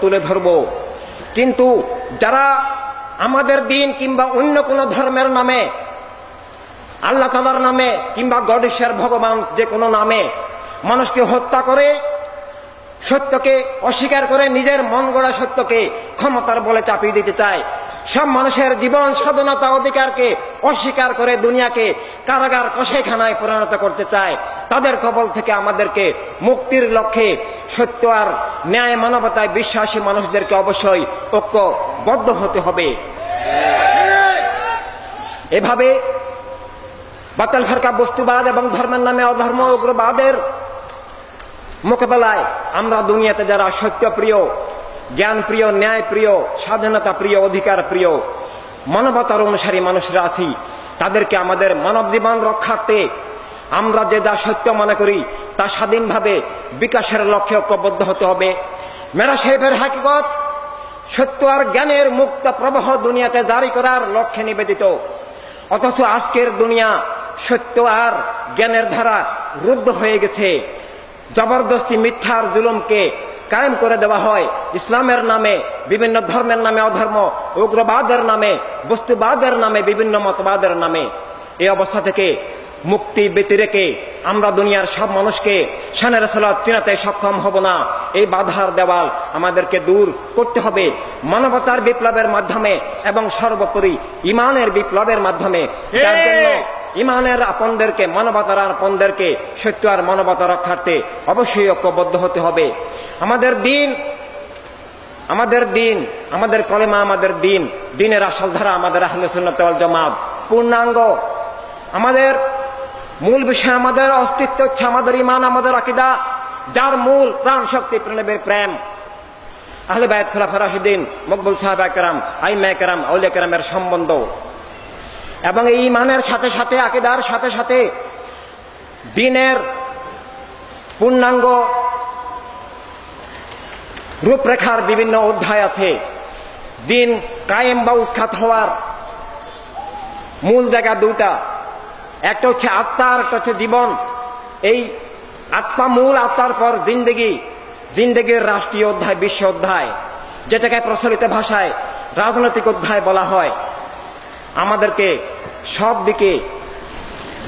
তুলে ধরব। কিন্তু যারা আমাদের দিন কিংবা অন্য কোনো ধর্মের নামে, আল্লাহ তালার নামে কিংবা গডেশ্বর ভগবান যে কোনো নামে মানুষকে হত্যা করে, সত্যকে অস্বীকার করে, নিজের মন গড়া সত্যকে ক্ষমতার বলে চাপিয়ে দিতে চায় সব মানুষের জীবন স্বাধীনতা অধিকারকে অস্বীকার করে দুনিয়াকে কারাগার কষাইখানায় পরিণত করতে চায়। তাদের কবল থেকে আমাদেরকে মুক্তির লক্ষ্যে সত্য আর ন্যায় মানবতায় বিশ্বাসী মানুষদেরকে অবশ্যই ঐক্যবদ্ধ হতে হবে। এভাবে বাতাল, ফেরকা, বস্তুবাদ এবং ধর্মের নামে অধর্ম, উগ্রবাদের মোকাবেলায় আমরা দুনিয়াতে যারা সত্যপ্রিয় জ্ঞান প্রিয় ন্যায় প্রিয় স্বাধীনতা প্রিয় অধিকার প্রিয় মানবতার অনুসারী মানুষরা আছি। তাদেরকে আমাদের মানব জীবন রক্ষার্থে আমরা যে যা সত্য মনে করি, তা স্বাধীনভাবে বিকাশের লক্ষ্যে ঐক্যবদ্ধ হতে হবে। মেরা সাহেবের হাকিকত, সত্য আর জ্ঞানের মুক্ত প্রবাহ দুনিয়াতে জারি করার লক্ষ্যে নিবেদিত। অথচ আজকের দুনিয়া সত্য আর জ্ঞানের ধারা রুদ্ধ হয়ে গেছে। জবরদস্তি মিথ্যার জুলুমকে কায়েম করে দেওয়া হয়। ইসলামের নামে, বিভিন্ন ধর্মের নামে অধর্ম, উগ্রবাদের নামে, বস্তুবাদের নামে, বিভিন্ন মতবাদের নামে। এই অবস্থা থেকে মুক্তি ব্যতি রেখে আমরা দুনিয়ার সব মানুষকে সানের সালাদ চিনাতে সক্ষম হব না। এই বাধার দেওয়াল আমাদেরকে দূর করতে হবে। মানবতার বিপ্লবের মাধ্যমে এবং সর্বোপরি ইমানের বিপ্লবের মাধ্যমে। ইমানের আপনদেরকে, মানবতার আপনদেরকে, সত্য আর মানবতা রক্ষার্থে অবশ্যই ঐক্যবদ্ধ হতে হবে। আমাদের দিন আমাদের দিন, আমাদের কলেমা, আমাদের দিন, দিনের আসল ধারা আমাদের আহলে জামাত, পূর্ণাঙ্গ। আমাদের মূল বিষয়, আমাদের অস্তিত্ব হচ্ছে আমাদের ইমান আমাদের আকিদা, যার মূল প্রাণ শক্তি প্রণবের প্রেম। আহলে বায়ত খোলাফা রাশিদিন, মকবুল সাহেব একরাম আইমা একরাম আউলিয়া কেরামের সম্বন্ধ। এবং এই ইমানের সাথে সাথে, আকিদার সাথে সাথে দিনের পূর্ণাঙ্গ রূপরেখার বিভিন্ন অধ্যায় আছে। দিন কায়েম বা উৎখাত হওয়ার মূল জায়গা দুটা একটা হচ্ছে আত্মা, আর একটা হচ্ছে জীবন। এই আত্মা মূল আত্মার পর জিন্দগি, জিন্দগির রাষ্ট্রীয় অধ্যায়, বিশ্ব অধ্যায়, যেটাকে প্রচলিত ভাষায় রাজনৈতিক অধ্যায় বলা হয়। আমাদেরকে সব দিকে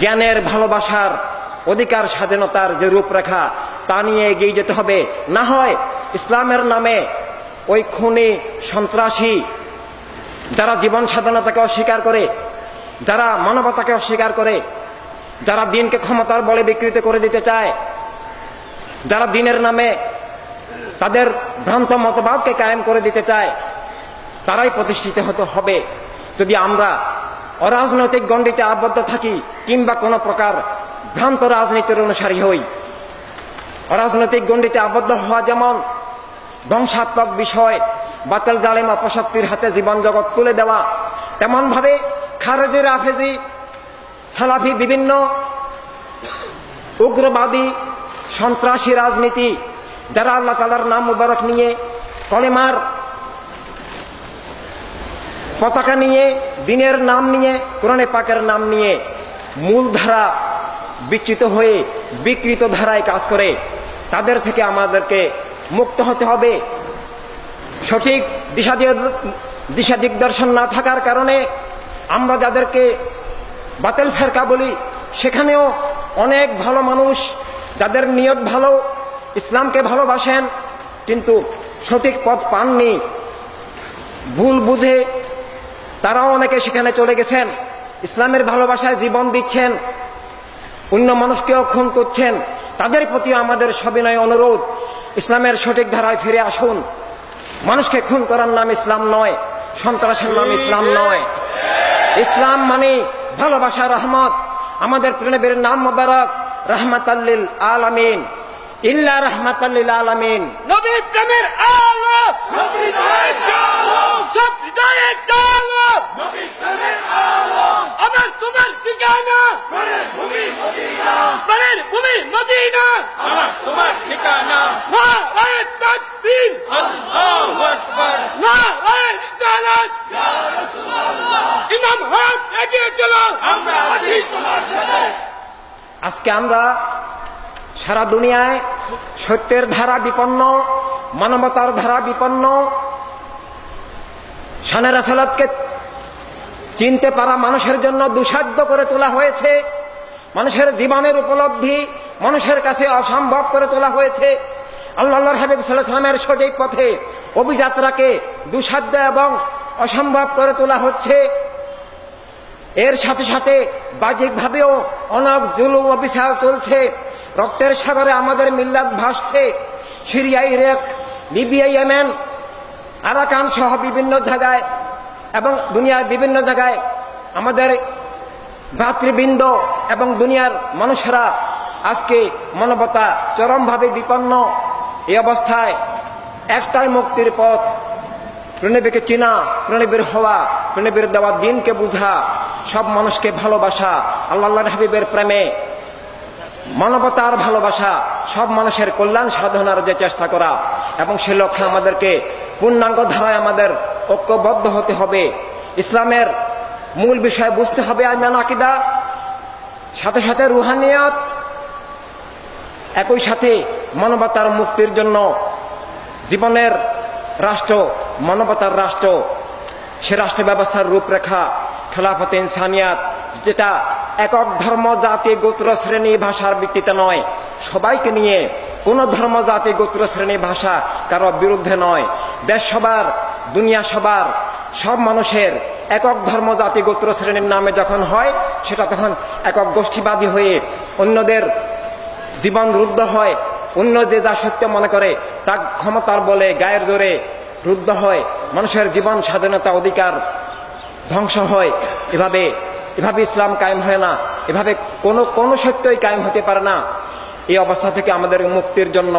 জ্ঞানের ভালোবাসার অধিকার স্বাধীনতার যে রূপরেখা, তা নিয়ে এগিয়ে যেতে হবে। না হয় ইসলামের নামে ওই খুনি সন্ত্রাসী যারা জীবন স্বাধীনতাকে অস্বীকার করে, যারা মানবতাকে অস্বীকার করে, যারা দিনকে ক্ষমতার বলে বিকৃত করে দিতে চায়, যারা দিনের নামে তাদের ভ্রান্ত মতবাদকে কায়েম করে দিতে চায়, তারাই প্রতিষ্ঠিত হতে হবে। যদি আমরা অরাজনৈতিক গণ্ডিতে আবদ্ধ থাকি কিংবা কোনো প্রকার ভ্রান্ত রাজনীতির অনুসারী হই, অরাজনৈতিক গণ্ডিতে আবদ্ধ হওয়া যেমন ধ্বংসাত্মক বিষয়, বাতেল জালেম অপশক্তির হাতে জীবন জগৎ তুলে দেওয়া, তেমনভাবে খারেজি, রাফেজি, সালাফি বিভিন্ন উগ্রবাদী, সন্ত্রাসী রাজনীতি, যারা আল্লাহ তালার নাম মুবারক নিয়ে কলেমার পতাকা নিয়ে, দিনের নাম নিয়ে, কোরআনে পাকের নাম নিয়ে মূলধারা বিচ্যুত হয়ে, বিকৃত ধারায় কাজ করে, তাদের থেকে আমাদেরকে মুক্ত হতে হবে। সঠিক দিশা দিশা দিগদর্শন না থাকার কারণে আমরা যাদেরকে বাতেল ফেরকা বলি, সেখানেও অনেক ভালো মানুষ যাদের নিয়ত ভালো, ইসলামকে ভালোবাসেন, কিন্তু সঠিক পথ পাননি। ভুল বুঝে তারাও অনেকে সেখানে চলে গেছেন ইসলামের ভালোবাসায় জীবন দিচ্ছেন অন্য মানুষকেও খুন করছেন। তাদের প্রতিও আমাদের সবিনয় অনুরোধ ইসলামের সঠিক ধারায় ফিরে আসুন। মানুষকে খুন করার নাম ইসলাম নয় সন্ত্রাসের নাম ইসলাম নয়। ইসলাম মানে ভালোবাসা রহমত। আমাদের প্রেমের নাম মোবারক রহমত আল্লিল আলামিন। ইল্লা রহমত আল্লিল আলামিন। নবী প্রেমের আলো। সব হৃদয়ে জ্বালো নবী প্রেমের আলো আমার তোমার ঠিকানা। ভূমি মদিনা ভূমি মদিনা। আমার তোমার ঠিকানা তাকবীর। আল্লাহু আকবার রিসালাত। ইয়া রাসূলুল্লাহ ইমাম হক এগিয়ে চলো। আমরা আছি তোমার সাথে আজকে আমরা সারা দুনিয়ায় সত্যের ধারা বিপন্ন, মানবতার ধারা বিপন্ন শানের আসালাতকে চিনতে পারা মানুষের জন্য দুসাধ্য করে তোলা হয়েছে। মানুষের জীবনের উপলব্ধি মানুষের কাছে অসম্ভব করে তোলা হয়েছে। আল্লাহ হাবিব সাল্লামের সঠিক পথে অভিযাত্রাকে দুসাধ্য এবং অসম্ভব করে তোলা হচ্ছে। এর সাথে সাথে বাহ্যিকভাবেও অনেক জুলুম অবিচার চলছে। রক্তের সাগরে আমাদের মিল্লাত ভাসছে। Syria Iraq Libya Yemen Arakan সহ বিভিন্ন জায়গায় এবং দুনিয়ার বিভিন্ন জায়গায় আমাদের ভাতৃবৃন্দ এবং দুনিয়ার মানুষেরা আজকে মানবতা চরমভাবে বিপন্ন। এই অবস্থায় একটাই মুক্তির পথ, প্রণবীকে চিনা, প্রণবীর হওয়া, প্রণবীর দেওয়া দিনকে বুঝা, সব মানুষকে ভালোবাসা আল্লাহ হাবিবের প্রেমে মানবতার ভালোবাসা, সব মানুষের কল্যাণ সাধনার যে চেষ্টা করা। এবং সে লক্ষ্যে আমাদেরকে পূর্ণাঙ্গ ধারায় আমাদের ঐক্যবদ্ধ হতে হবে। ইসলামের মূল বিষয় বুঝতে হবে আইমান আকিদা। সাথে সাথে রুহানিয়াত, একই সাথে মানবতার মুক্তির জন্য জীবনের রাষ্ট্র, মানবতার রাষ্ট্র, সে রাষ্ট্র ব্যবস্থার রূপরেখা, খেলাফতে ইনসানিয়াত, যেটা একক ধর্ম, জাতি, গোত্র, শ্রেণি, ভাষার ভিত্তিতে নয়, সবাইকে নিয়ে কোন ধর্ম জাতি গোত্র, শ্রেণি, ভাষা কারও বিরুদ্ধে নয়। দেশ সবার, দুনিয়া সবার, সব মানুষের একক ধর্ম জাতি গোত্র, শ্রেণির নামে যখন হয়, সেটা তখন একক গোষ্ঠীবাদী হয়ে অন্যদের জীবন রুদ্ধ হয়। অন্য যে যা সত্য মনে করে, তা ক্ষমতার বলে গায়ের জোরে রুদ্ধ হয়। মানুষের জীবন স্বাধীনতা অধিকার ধ্বংস হয়। এভাবে এভাবে ইসলাম কায়েম হয় না। এভাবে কোনো কোনো সত্যই কায়েম হতে পারে না। এই অবস্থা থেকে আমাদের মুক্তির জন্য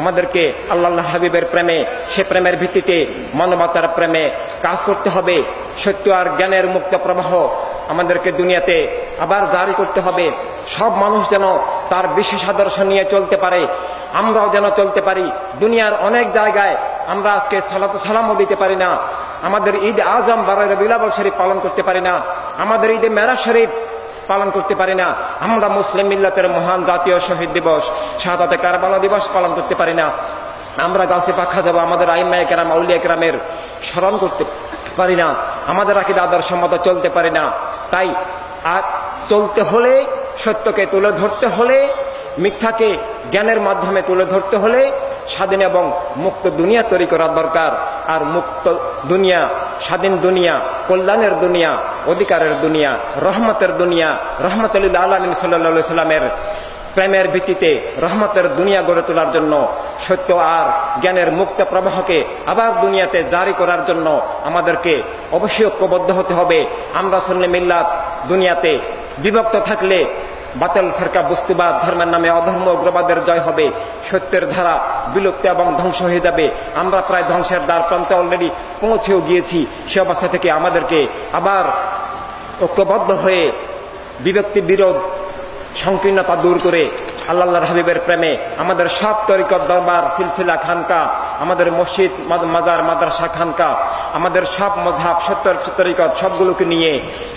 আমাদেরকে আল্লাহ হাবিবের প্রেমে, সে প্রেমের ভিত্তিতে মানবতার প্রেমে কাজ করতে হবে। সত্য আর জ্ঞানের মুক্ত প্রবাহ আমাদেরকে দুনিয়াতে আবার জারি করতে হবে। সব মানুষ যেন তার বিশেষ আদর্শ নিয়ে চলতে পারে, আমরাও যেন চলতে পারি। দুনিয়ার অনেক জায়গায় আমরা আজকে সালাত সালামও দিতে পারি না। আমাদের ঈদ আজম বারোয় বিলাবল শরীফ পালন করতে পারি না। আমাদের ঈদে মেরা শরীফ পালন করতে পারি না। আমরা মুসলিম মিল্লাতের মহান জাতীয় শহীদ দিবস, শাহাদাতে কারবালা দিবস পালন করতে পারি না। আমরা গাছে পাখা যাব, আমাদের আইম্মা একরাম আউলিয়া একরামের স্মরণ করতে পারি না। আমাদের আকিদ, আদর্শ, মতো চলতে পারি না। তাই আর চলতে হলে, সত্যকে তুলে ধরতে হলে, মিথ্যাকে জ্ঞানের মাধ্যমে তুলে ধরতে হলে, স্বাধীন এবং মুক্ত দুনিয়া তৈরি করা দরকার। আর মুক্ত দুনিয়া, স্বাধীন দুনিয়া কল্যাণের দুনিয়া, অধিকারের দুনিয়া, রহমতের দুনিয়া রহমতুল্লাহ আলী সাল্লা সাল্লামের প্রেমের ভিত্তিতে রহমতের দুনিয়া গড়ে তোলার জন্য, সত্য আর জ্ঞানের মুক্ত প্রবাহকে আবার দুনিয়াতে জারি করার জন্য আমাদেরকে অবশ্যই ঐক্যবদ্ধ হতে হবে। আমরা সন্নি মিল্লাত দুনিয়াতে বিভক্ত থাকলে বাতিল ফেরকা বস্তুবাদ ধর্মের নামে অধর্ম উগ্রবাদের জয় হবে। সত্যের ধারা বিলুপ্ত এবং ধ্বংস হয়ে যাবে। আমরা প্রায় ধ্বংসের দ্বার প্রান্তে অলরেডি পৌঁছেও গিয়েছি। সে অবস্থা থেকে আমাদেরকে আবার ঐক্যবদ্ধ হয়ে বিভক্তি বিরোধ, সংকীর্ণতা দূর করে আল্লাহ হাবিবের প্রেমে আমাদের সব তরিকত দরবার, সিলসিলা খানকা, আমাদের মসজিদ মাজার, মাদ্রাসা খানকা, আমাদের সব মজাব সত্তর তরিকত সবগুলোকে নিয়ে,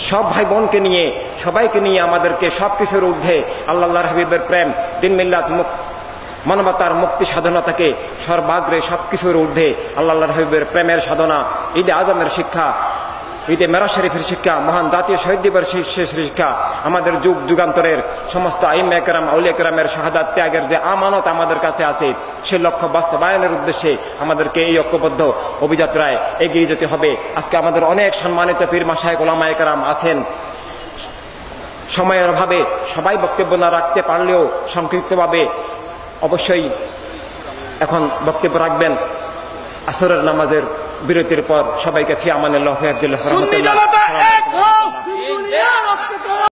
সব ভাই বোনকে নিয়ে, সবাইকে নিয়ে আমাদেরকে সব কিছুর ঊর্ধ্বে আল্লাহ হাবিবের প্রেম, দিন মিল্লাত মুখ মানবতার মুক্তি সাধনাটাকে সর্বাগ্রে সব কিছুর ঊর্ধ্বে আল্লাহ হাবিবের প্রেমের সাধনা, ঈদে আজমের শিক্ষা ঈদে মেরা শরীফের শিক্ষা, মহান জাতীয় শহীদ দিবস শিক্ষা, আমাদের যুগ যুগান্তরের সমস্ত আইম একরাম আউল একরামের শাহাদাত ত্যাগের যে আমানত আমাদের কাছে আছে, সে লক্ষ্য বাস্তবায়নের উদ্দেশ্যে আমাদেরকে এই ঐক্যবদ্ধ অভিযাত্রায় এগিয়ে যেতে হবে। আজকে আমাদের অনেক সম্মানিত পীর মাসায় গোলামা একরাম আছেন। সময়ের অভাবে সবাই বক্তব্য না রাখতে পারলেও সংক্ষিপ্তভাবে অবশ্যই এখন বক্তব্য রাখবেন। আসরের নামাজের বিরতির পর সবাইকে জনতা এক হোক